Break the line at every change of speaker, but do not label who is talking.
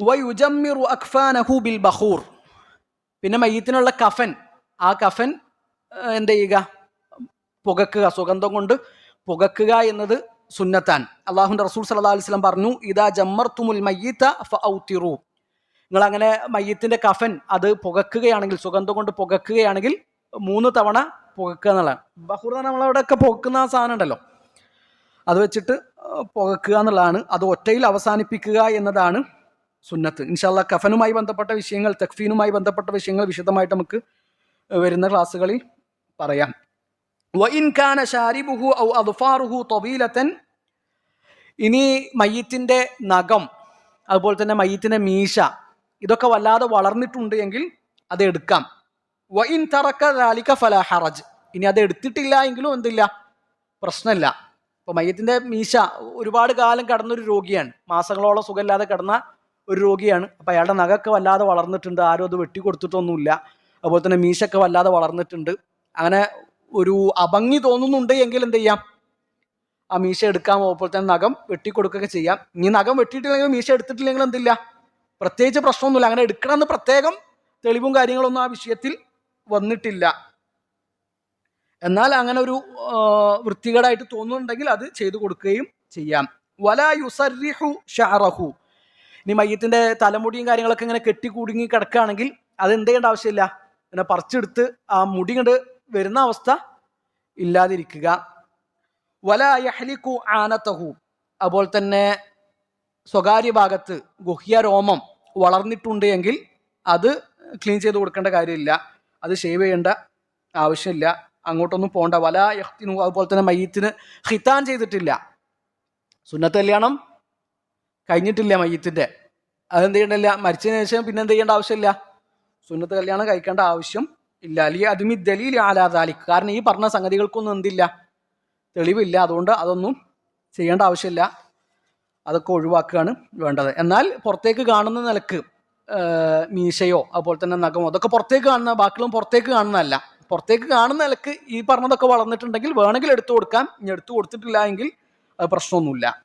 വയുജമ്മിറു അക്ഫാനഹു bill Bahoor പിന്നെ മയ്യത്തിനുള്ള കഫൻ. ആ കഫൻ എന്ത് ചെയ്യുക? പുകക്കുക. സുഗന്ധം കൊണ്ട് പുകക്കുക എന്നത് സുന്നത്താൻ അള്ളാഹുന്റെ റസൂൽ സല്ലല്ലാഹു അലൈഹി വസല്ലം പറഞ്ഞു ഇതാ ജമ്മർത്തുമുൽ മയ്യിത്ത ഫഔത്തിറു നിങ്ങൾ അങ്ങനെ മയ്യത്തിന്റെ കഫൻ അത് പുകക്കുകയാണെങ്കിൽ സുഗന്ധം കൊണ്ട് പുകക്കുകയാണെങ്കിൽ മൂന്ന് തവണ പുകക്കുക എന്നുള്ളതാണ്. ബഹൂർ എന്ന് നമ്മളവിടെയൊക്കെ പുകക്കുന്ന സാധനം ഉണ്ടല്ലോ. അത് വെച്ചിട്ട് പുകക്കുക എന്നുള്ളതാണ്. അത് ഒറ്റയിൽ അവസാനിപ്പിക്കുക എന്നതാണ് സുന്നത്ത്. ഇൻഷാല്ല കഫനുമായി ബന്ധപ്പെട്ട വിഷയങ്ങൾ തക്ഫീനുമായി ബന്ധപ്പെട്ട വിഷയങ്ങൾ വിശദമായിട്ട് നമുക്ക് വരുന്ന ക്ലാസ്സുകളിൽ പറയാം. വഇൻ കാന ഷാരിബുഹു ഔ അദ്ഫാറുഹു തൊവീലത്തൻ ഇനി മയ്യത്തിന്റെ നഖം അതുപോലെ തന്നെ മയ്യത്തിന്റെ മീശ ഇതൊക്കെ വല്ലാതെ വളർന്നിട്ടുണ്ട് എങ്കിൽ അത് എടുക്കാം. വഇൻ തറക്ക ദാലിക ഫല ഹറജ്. ഇനി അത് എടുത്തിട്ടില്ല എങ്കിലും എന്തില്ല? പ്രശ്നമില്ല. ഇപ്പോൾ മയ്യത്തിന്റെ മീശ ഒരുപാട് കാലം കടന്നൊരു രോഗിയാണ്. മാസങ്ങളോളം സുഖമില്ലാതെ കിടന്ന ഒരു രോഗിയാണ്. അപ്പോൾ അയാളുടെ നഖമൊക്കെ വല്ലാതെ വളർന്നിട്ടുണ്ട്. ആരും അത് വെട്ടിക്കൊടുത്തിട്ടൊന്നുമില്ല അതുപോലെ തന്നെ മീശൊക്കെ വല്ലാതെ വളർന്നിട്ടുണ്ട്. അങ്ങനെ ഒരു അഭംഗി തോന്നുന്നുണ്ട് എങ്കിൽ എന്ത് ചെയ്യാം? ആ മീശ എടുക്കാൻ പോകുമ്പോൾ തന്നെ നഖം വെട്ടിക്കൊടുക്കുകയൊക്കെ ചെയ്യാം. ഇനി നഖം വെട്ടിയിട്ടില്ലെങ്കിൽ മീശ എടുത്തിട്ടില്ലെങ്കിൽ എന്തില്ല പ്രത്യേകിച്ച് പ്രശ്നമൊന്നുമില്ല. അങ്ങനെ എടുക്കണമെന്ന് പ്രത്യേകം തെളിവും കാര്യങ്ങളൊന്നും ആ വിഷയത്തിൽ വന്നിട്ടില്ല. എന്നാൽ അങ്ങനെ ഒരു വൃത്തികേടായിട്ട് തോന്നുന്നുണ്ടെങ്കിൽ അത് ചെയ്തു കൊടുക്കുകയും ചെയ്യാം. വല യുസറിഹു ഷാറഹു ഇനി മയ്യത്തിന്റെ തലമുടിയും കാര്യങ്ങളൊക്കെ ഇങ്ങനെ കെട്ടി കുടുങ്ങി കിടക്കുകയാണെങ്കിൽ അത് എന്ത് ചെയ്യേണ്ട ആവശ്യമില്ല. പിന്നെ പറിച്ചെടുത്ത് ആ മുടി കണ്ട് വരുന്ന അവസ്ഥ ഇല്ലാതിരിക്കുക. വല യഹ്ലിക്കു ആനത്തഹു അതുപോലെ തന്നെ സ്വകാര്യ ഭാഗത്ത് ഗുഹ്യ രോമം വളർന്നിട്ടുണ്ട് എങ്കിൽ അത് ക്ലീൻ ചെയ്ത് കൊടുക്കേണ്ട കാര്യമില്ല. അത് ഷേവ് ചെയ്യേണ്ട ആവശ്യമില്ല. അങ്ങോട്ടൊന്നും പോകണ്ട വല യഹ്തിനു അതുപോലെ തന്നെ മയ്യത്തിന് ഹിത്താൻ ചെയ്തിട്ടില്ല. സുന്നത്ത് കല്യാണം കഴിഞ്ഞിട്ടില്ല മയ്യത്തിന്റെ അതെന്ത് ചെയ്യണ്ടില്ല? മരിച്ചതിന് ശേഷം പിന്നെ എന്ത് ചെയ്യേണ്ട ആവശ്യമില്ല. സുന്നത്ത് കല്യാണം കഴിക്കേണ്ട ആവശ്യം ഇല്ല. അല്ലെങ്കിൽ അതുമി ദലീൽ ആലാദാലിക്ക് കാരണം ഈ പറഞ്ഞ സംഗതികൾക്കൊന്നും എന്തില്ല. തെളിവില്ല. അതുകൊണ്ട് അതൊന്നും ചെയ്യേണ്ട ആവശ്യമില്ല. അതൊക്കെ ഒഴിവാക്കുകയാണ് വേണ്ടത്. എന്നാൽ പുറത്തേക്ക് കാണുന്ന നിലയ്ക്ക് മീശയോ അതുപോലെ തന്നെ നഖമോ അതൊക്കെ പുറത്തേക്ക് കാണുന്ന ബാക്കികളും പുറത്തേക്ക് കാണുന്നതല്ല. പുറത്തേക്ക് കാണുന്ന നിലയ്ക്ക് ഈ പറഞ്ഞതൊക്കെ വളർന്നിട്ടുണ്ടെങ്കിൽ വേണമെങ്കിൽ എടുത്തു കൊടുക്കാം. ഇനി എടുത്തു കൊടുത്തിട്ടില്ല എങ്കിൽ പ്രശ്നമൊന്നുമില്ല.